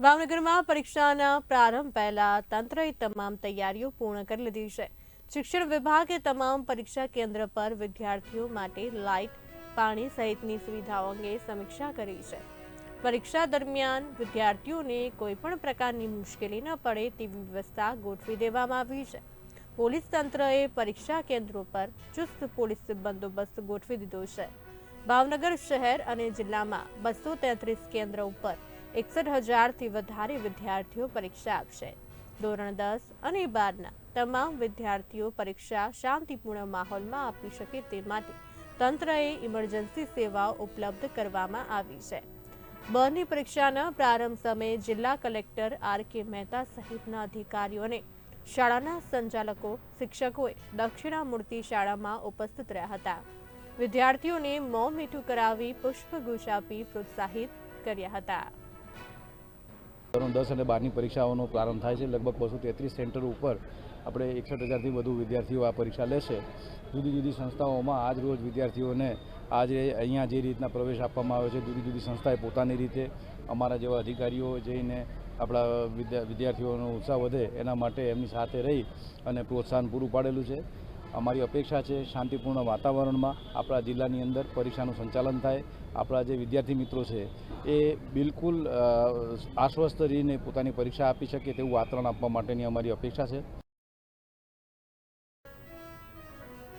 ભાવનગરમાં પરીક્ષાના પ્રારંભ પહેલા તંત્રએ તમામ તૈયારીઓ પૂર્ણ કરી લીધી છે. શિક્ષણ વિભાગે તમામ પરીક્ષા કેન્દ્ર પર વિદ્યાર્થીઓ માટે લાઇટ, પાણી સહિતની સુવિધાઓ અંગે સમીક્ષા કરી છે. પરીક્ષા દરમિયાન વિદ્યાર્થીઓને કોઈ પણ પ્રકારની મુશ્કેલી ન પડે તેવી વ્યવસ્થા ગોઠવી દેવામાં આવી છે. પોલીસ તંત્રએ પરીક્ષા કેન્દ્રો પર ચુસ્ત પોલીસ બંદોબસ્ત ગોઠવી દીધો છે. ભાવનગર શહેર અને જિલ્લામાં બસો તેત્રીસ કેન્દ્ર ઉપર એકસઠ હજારથી વધારે વિદ્યાર્થીઓ પરીક્ષા આપશે. ધોરણ દસ અને બારના તમામ વિદ્યાર્થીઓ પરીક્ષા શાંતિપૂર્ણ માહોલમાં આપી શકે તે માટે તંત્રએ ઇમરજન્સી સેવાઓ ઉપલબ્ધ કરવામાં આવી છે. બની પરીક્ષાના પ્રારંભ સમયે જિલ્લા કલેક્ટર આર કે મહેતા સહિતના અધિકારીઓને શાળાના સંચાલકો, શિક્ષકોએ દક્ષિણામૂર્તિ શાળામાં ઉપસ્થિત રહ્યા હતા. વિદ્યાર્થીઓને મોં મીઠું કરાવી પુષ્પગુચ્છ આપી પ્રોત્સાહિત કર્યા હતા. ધોરણ દસ અને બારની પરીક્ષાઓનો પ્રારંભ થાય છે. લગભગ બસો તેત્રીસ સેન્ટર ઉપર આપણે એકસઠ હજારથી વધુ વિદ્યાર્થીઓ આ પરીક્ષા લેશે. જુદી જુદી સંસ્થાઓમાં આજ રોજ વિદ્યાર્થીઓને આજે અહીંયા જે રીતના પ્રવેશ આપવામાં આવે છે, જુદી જુદી સંસ્થાએ પોતાની રીતે અમારા જેવા અધિકારીઓ જઈને આપણા વિદ્યા વિદ્યાર્થીઓનો ઉત્સાહ વધે એના માટે એમની સાથે રહી અને પ્રોત્સાહન પૂરું પાડેલું છે. અમારી અપેક્ષા છે શાંતિપૂર્ણ વાતાવરણમાં આપણા જિલ્લાની અંદર પરીક્ષાનું સંચાલન થાય. આપણા જે વિદ્યાર્થી મિત્રો છે, એ બિલકુલ આશ્વસ્ત રહીને પોતાની પરીક્ષા આપી શકે તેવું વાતાવરણ આપવા માટેની અમારી અપેક્ષા છે.